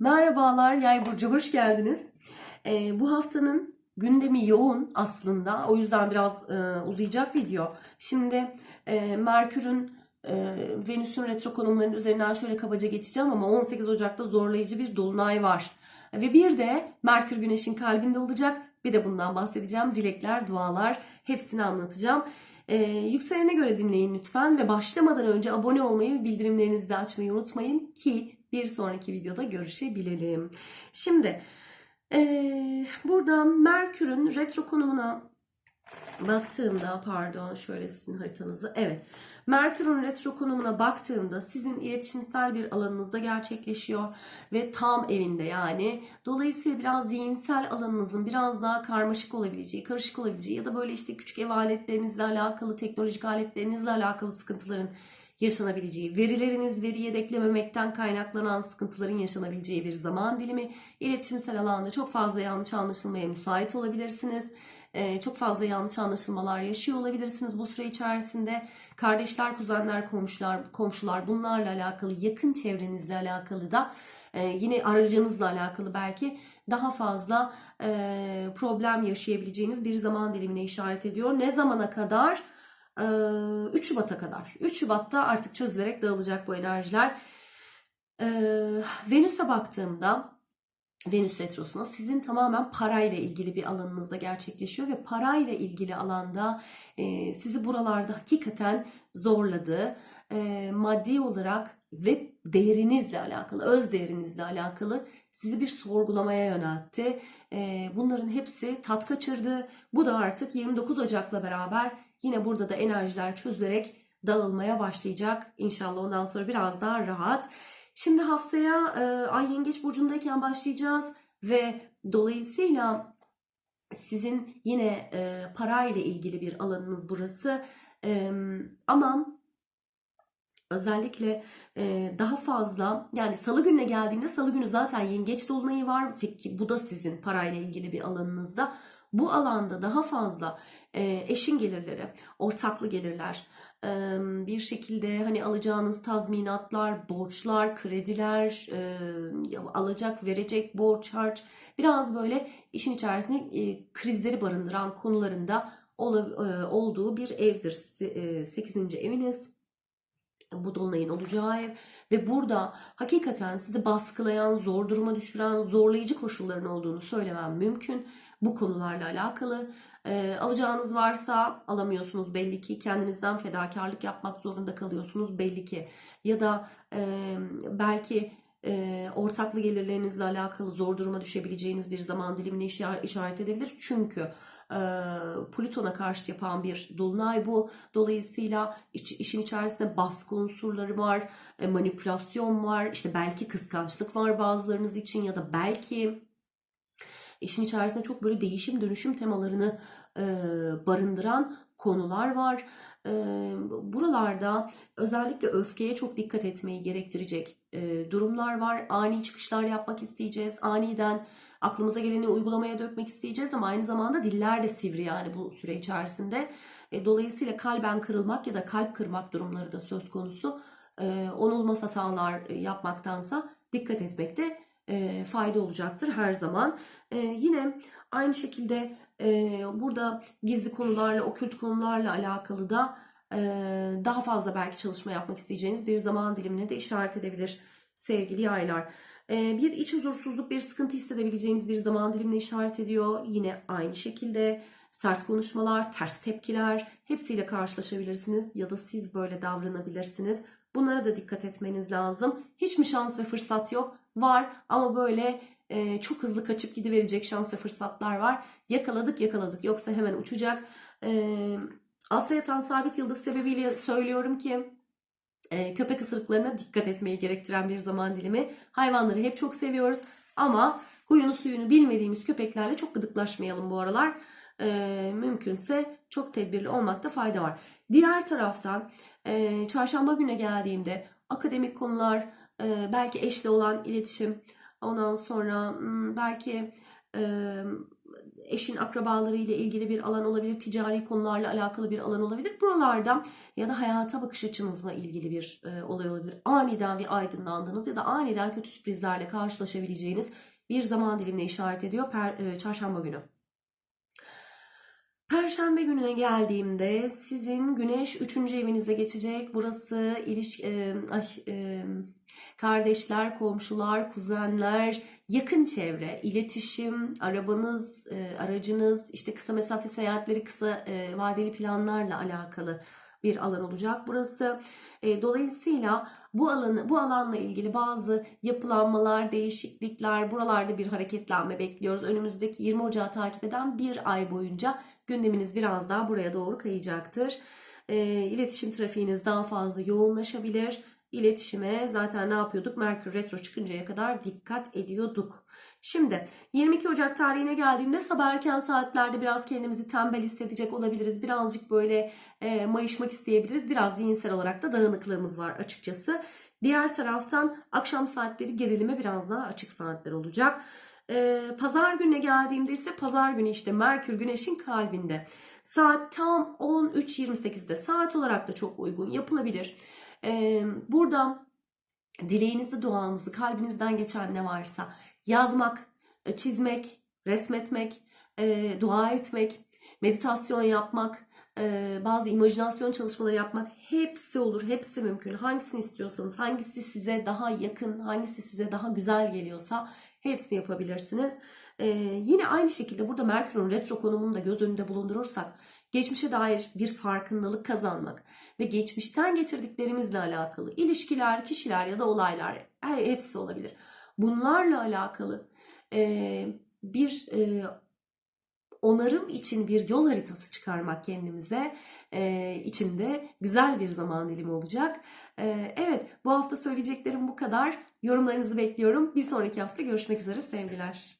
Merhabalar Yay Burcu, hoş geldiniz. Ee, bu haftanın gündemi yoğun aslında. O yüzden biraz e, uzayacak video. Şimdi e, Merkür'ün, e, Venüs'ün retro konumlarının üzerinden şöyle kabaca geçeceğim ama 18 Ocak'ta zorlayıcı bir dolunay var. Ve bir de Merkür Güneş'in kalbinde olacak. Bir de bundan bahsedeceğim. Dilekler, dualar hepsini anlatacağım. Ee, yükselene göre dinleyin lütfen ve başlamadan önce abone olmayı ve bildirimlerinizi de açmayı unutmayın ki bir sonraki videoda görüşebilelim. Şimdi ee, burada Merkür'ün retro konumuna baktığımda pardon şöyle sizin haritanızı evet Merkür'ün retro konumuna baktığımda sizin iletişimsel bir alanınızda gerçekleşiyor ve tam evinde yani dolayısıyla biraz zihinsel alanınızın biraz daha karmaşık olabileceği, karışık olabileceği ya da böyle işte küçük ev aletlerinizle alakalı, teknolojik aletlerinizle alakalı sıkıntıların yaşanabileceği, verileriniz veri yedeklememekten kaynaklanan sıkıntıların yaşanabileceği bir zaman dilimi. İletişimsel alanda çok fazla yanlış anlaşılmaya müsait olabilirsiniz. Ee, çok fazla yanlış anlaşılmalar yaşıyor olabilirsiniz bu süre içerisinde. Kardeşler, kuzenler, komşular, komşular bunlarla alakalı, yakın çevrenizle alakalı da e, yine aracınızla alakalı belki daha fazla e, problem yaşayabileceğiniz bir zaman dilimine işaret ediyor. Ne zamana kadar? 3 Şubat'a kadar. 3 Şubat'ta artık çözülerek dağılacak bu enerjiler. Venüs'e baktığımda Venüs retrosuna sizin tamamen parayla ilgili bir alanınızda gerçekleşiyor ve parayla ilgili alanda e, sizi buralarda hakikaten zorladı. E, maddi olarak ve değerinizle alakalı, öz değerinizle alakalı sizi bir sorgulamaya yöneltti. E, bunların hepsi tat kaçırdı. Bu da artık 29 Ocak'la beraber yine burada da enerjiler çözülerek dağılmaya başlayacak. İnşallah ondan sonra biraz daha rahat. Şimdi haftaya e, Ay Yengeç Burcu'ndayken başlayacağız ve dolayısıyla sizin yine e, parayla ilgili bir alanınız burası. E, ama özellikle e, daha fazla yani salı gününe geldiğinde salı günü zaten yengeç dolunayı var. Peki bu da sizin parayla ilgili bir alanınızda. Bu alanda daha fazla e, eşin gelirleri, ortaklı gelirler, e, bir şekilde hani alacağınız tazminatlar, borçlar, krediler, e, alacak verecek borç harç biraz böyle işin içerisinde e, krizleri barındıran konularında olduğu bir evdir. 8. eviniz bu dolunayın olacağı ev. Ve burada hakikaten sizi baskılayan, zor duruma düşüren, zorlayıcı koşulların olduğunu söylemem mümkün. Bu konularla alakalı e, alacağınız varsa alamıyorsunuz belli ki. Kendinizden fedakarlık yapmak zorunda kalıyorsunuz belli ki. Ya da e, belki e, ortaklı gelirlerinizle alakalı zor duruma düşebileceğiniz bir zaman dilimine işaret edebilir. Çünkü e, Plüton'a karşı yapan bir dolunay bu. Dolayısıyla iç, işin içerisinde baskı unsurları var, e, manipülasyon var, işte belki kıskançlık var bazılarınız için ya da belki işin içerisinde çok böyle değişim dönüşüm temalarını e, barındıran konular var. E, buralarda özellikle öfkeye çok dikkat etmeyi gerektirecek e, durumlar var. Ani çıkışlar yapmak isteyeceğiz. Aniden aklımıza geleni uygulamaya dökmek isteyeceğiz ama aynı zamanda diller de sivri yani bu süre içerisinde. E, dolayısıyla kalben kırılmak ya da kalp kırmak durumları da söz konusu. E, onulmaz hatalar yapmaktansa dikkat etmekte e, fayda olacaktır her zaman. E, yine aynı şekilde burada gizli konularla, okült konularla alakalı da daha fazla belki çalışma yapmak isteyeceğiniz bir zaman dilimine de işaret edebilir sevgili yaylar. Bir iç huzursuzluk, bir sıkıntı hissedebileceğiniz bir zaman dilimine işaret ediyor. Yine aynı şekilde sert konuşmalar, ters tepkiler hepsiyle karşılaşabilirsiniz ya da siz böyle davranabilirsiniz. Bunlara da dikkat etmeniz lazım. Hiç mi şans ve fırsat yok? Var ama böyle e, çok hızlı kaçıp gidiverecek şans ve fırsatlar var. Yakaladık yakaladık yoksa hemen uçacak. E, altta yatan sabit yıldız sebebiyle söylüyorum ki e, köpek ısırıklarına dikkat etmeyi gerektiren bir zaman dilimi. Hayvanları hep çok seviyoruz ama huyunu suyunu bilmediğimiz köpeklerle çok gıdıklaşmayalım bu aralar. E, mümkünse çok tedbirli olmakta fayda var. Diğer taraftan e, çarşamba güne geldiğimde akademik konular, e, belki eşle olan iletişim, ondan sonra belki e, eşin akrabaları ile ilgili bir alan olabilir, ticari konularla alakalı bir alan olabilir. Buralarda ya da hayata bakış açınızla ilgili bir e, olay olabilir. Aniden bir aydınlandığınız ya da aniden kötü sürprizlerle karşılaşabileceğiniz bir zaman dilimine işaret ediyor per, e, çarşamba günü. Perşembe gününe geldiğimde sizin güneş 3. evinizde geçecek. Burası iliş e, ay, e, kardeşler, komşular, kuzenler, yakın çevre, iletişim, arabanız, e, aracınız, işte kısa mesafe seyahatleri, kısa e, vadeli planlarla alakalı bir alan olacak burası. E, dolayısıyla bu alanı bu alanla ilgili bazı yapılanmalar, değişiklikler, buralarda bir hareketlenme bekliyoruz. Önümüzdeki 20 Ocağı takip eden bir ay boyunca gündeminiz biraz daha buraya doğru kayacaktır. E, iletişim trafiğiniz daha fazla yoğunlaşabilir. İletişime zaten ne yapıyorduk? Merkür retro çıkıncaya kadar dikkat ediyorduk. Şimdi 22 Ocak tarihine geldiğimde sabah erken saatlerde biraz kendimizi tembel hissedecek olabiliriz. Birazcık böyle e, mayışmak isteyebiliriz. Biraz zihinsel olarak da dağınıklığımız var açıkçası. Diğer taraftan akşam saatleri gerilime biraz daha açık saatler olacak. E, pazar gününe geldiğimde ise pazar günü işte Merkür Güneş'in kalbinde. Saat tam 13.28'de saat olarak da çok uygun yapılabilir. E, burada dileğinizi, duanızı, kalbinizden geçen ne varsa yazmak, e, çizmek, resmetmek, e, dua etmek, meditasyon yapmak, e, bazı imajinasyon çalışmaları yapmak hepsi olur, hepsi mümkün. Hangisini istiyorsanız, hangisi size daha yakın, hangisi size daha güzel geliyorsa hepsini yapabilirsiniz. E, yine aynı şekilde burada Merkür'ün retro konumunu da göz önünde bulundurursak, geçmişe dair bir farkındalık kazanmak ve geçmişten getirdiklerimizle alakalı ilişkiler, kişiler ya da olaylar hepsi olabilir. Bunlarla alakalı e, bir e, onarım için bir yol haritası çıkarmak kendimize e, içinde güzel bir zaman dilimi olacak. E, evet bu hafta söyleyeceklerim bu kadar. Yorumlarınızı bekliyorum. Bir sonraki hafta görüşmek üzere sevgiler.